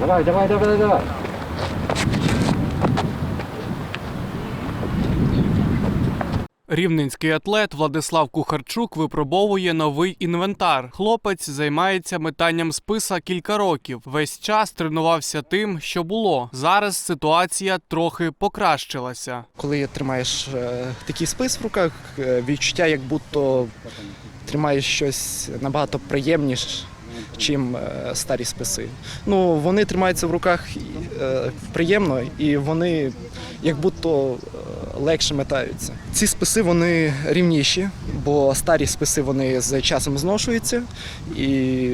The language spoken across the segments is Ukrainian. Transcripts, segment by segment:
Давай, давай, давай, давай. Рівненський атлет Владислав Кухарчук випробовує новий інвентар. Хлопець займається метанням списа кілька років. Весь час тренувався тим, що було. Зараз ситуація трохи покращилася. Коли тримаєш е, такий спис в руках, е, відчуття, як будто тримаєш щось набагато приємніше, чим е, старі списи. Ну, вони тримаються в руках е, приємно і вони як будто легше метаються. Ці списи вони рівніші, бо старі списи вони з часом зношуються і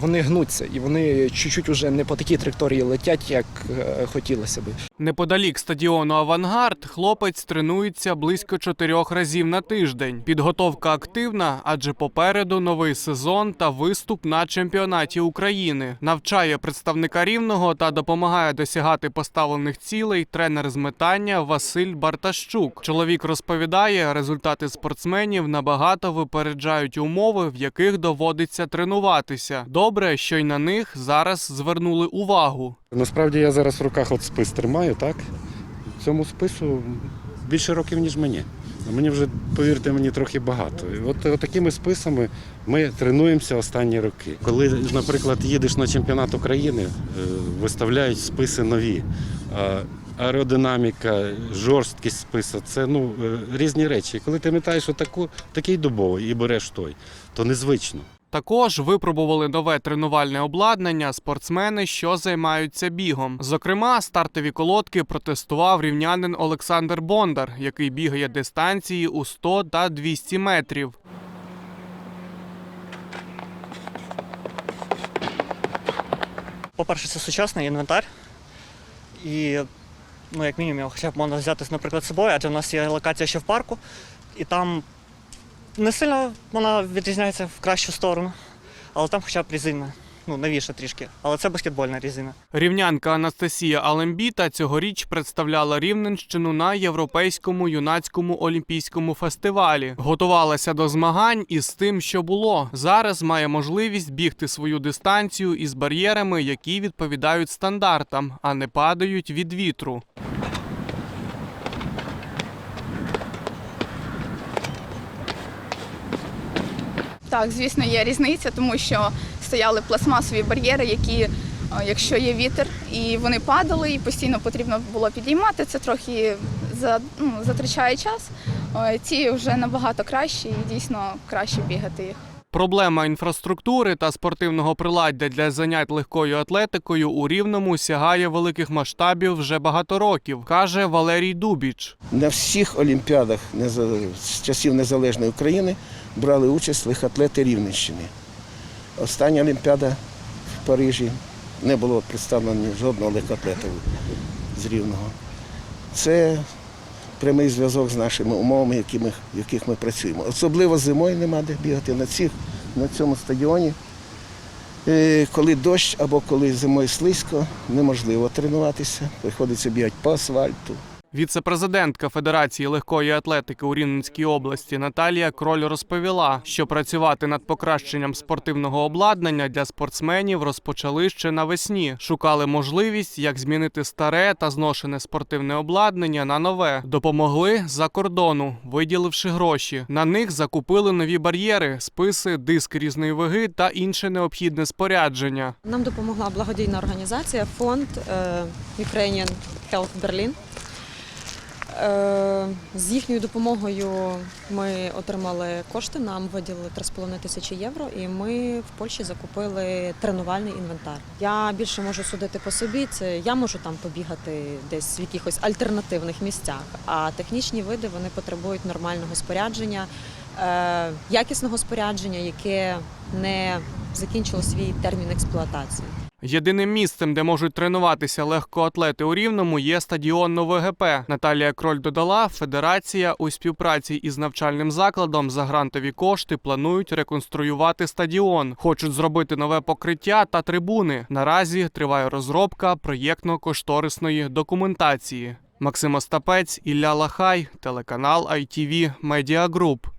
вони гнуться, і вони чуть-чуть уже не по такій траєкторії летять, як е, хотілося би. Неподалік стадіону Авангард хлопець тренується близько чотирьох разів на тиждень. Підготовка активна, адже попереду новий сезон та виступ на чемпіонаті України. Навчає представника рівного та допомагає досягати поставлених цілей тренер з метання Василь Бартащук. Чоловік розповідає, результати спортсменів набагато випереджають умови, в яких доводиться тренуватися. Добре, що й на них зараз звернули увагу. Насправді я зараз в руках от спис тримаю, так? Цьому спису більше років, ніж мені. Мені вже, повірте мені, трохи багато. І от, от такими списами ми тренуємося останні роки. Коли, наприклад, їдеш на чемпіонат України, е, виставляють списи нові. Аеродинаміка, жорсткість списа це ну, е, різні речі. Коли ти метаєш отаку, такий дубовий і береш той, то незвично. Також випробували нове тренувальне обладнання спортсмени, що займаються бігом. Зокрема, стартові колодки протестував рівнянин Олександр Бондар, який бігає дистанції у 100 та 200 метрів. По-перше, це сучасний інвентар. І, ну, як мінімум, його хоча б можна взяти, наприклад, з собою, адже в нас є локація ще в парку, і там не сильно вона відрізняється в кращу сторону, але там хоча б резина. Ну, новіша трішки, але це баскетбольна резина. Рівнянка Анастасія Алембіта цьогоріч представляла Рівненщину на європейському юнацькому олімпійському фестивалі. Готувалася до змагань із тим, що було. Зараз має можливість бігти свою дистанцію із бар'єрами, які відповідають стандартам, а не падають від вітру. Так, звісно, є різниця, тому що стояли пластмасові бар'єри, які, е, якщо є вітер, і вони падали, і постійно потрібно було підіймати. Це трохи за, ну, затрачає час. Е, Ці вже набагато кращі і дійсно краще бігати їх. Проблема інфраструктури та спортивного приладдя для занять легкою атлетикою у рівному сягає великих масштабів вже багато років, каже Валерій Дубіч. На всіх олімпіадах з часів незалежної України брали участь легкоатлети Рівненщини. Остання олімпіада в Парижі не було представлено жодного легкоатлета з Рівного. Це прямий зв'язок з нашими умовами, які ми- в яких ми працюємо. Особливо зимою нема де бігати на, цих, на цьому стадіоні. Е, Коли дощ або коли зимою слизько, неможливо тренуватися, приходиться бігати по асфальту. Віце-президентка Федерації легкої атлетики у Рівненській області Наталія Кроль розповіла, що працювати над покращенням спортивного обладнання для спортсменів розпочали ще навесні. Шукали можливість, як змінити старе та зношене спортивне обладнання на нове. Допомогли за кордону, виділивши гроші. На них закупили нові бар'єри, списи, диск різної ваги та інше необхідне спорядження. Нам допомогла благодійна організація фонд е, Ukrainian Health Berlin. Е, З їхньою допомогою ми отримали кошти, нам виділили 3,5 тисячі євро, і ми в Польщі закупили тренувальний інвентар. Я більше можу судити по собі. Це я можу там побігати десь в якихось альтернативних місцях. А технічні види вони потребують нормального спорядження, е, якісного спорядження, яке не закінчило свій термін експлуатації. Єдиним місцем, де можуть тренуватися легкоатлети у Рівному, є стадіон НовГП. Наталія Кроль додала, федерація у співпраці із навчальним закладом за грантові кошти планують реконструювати стадіон. Хочуть зробити нове покриття та трибуни. Наразі триває розробка проєктно-кошторисної документації. Максим Остапець, Ілля Лахай, телеканал ITV Media Group.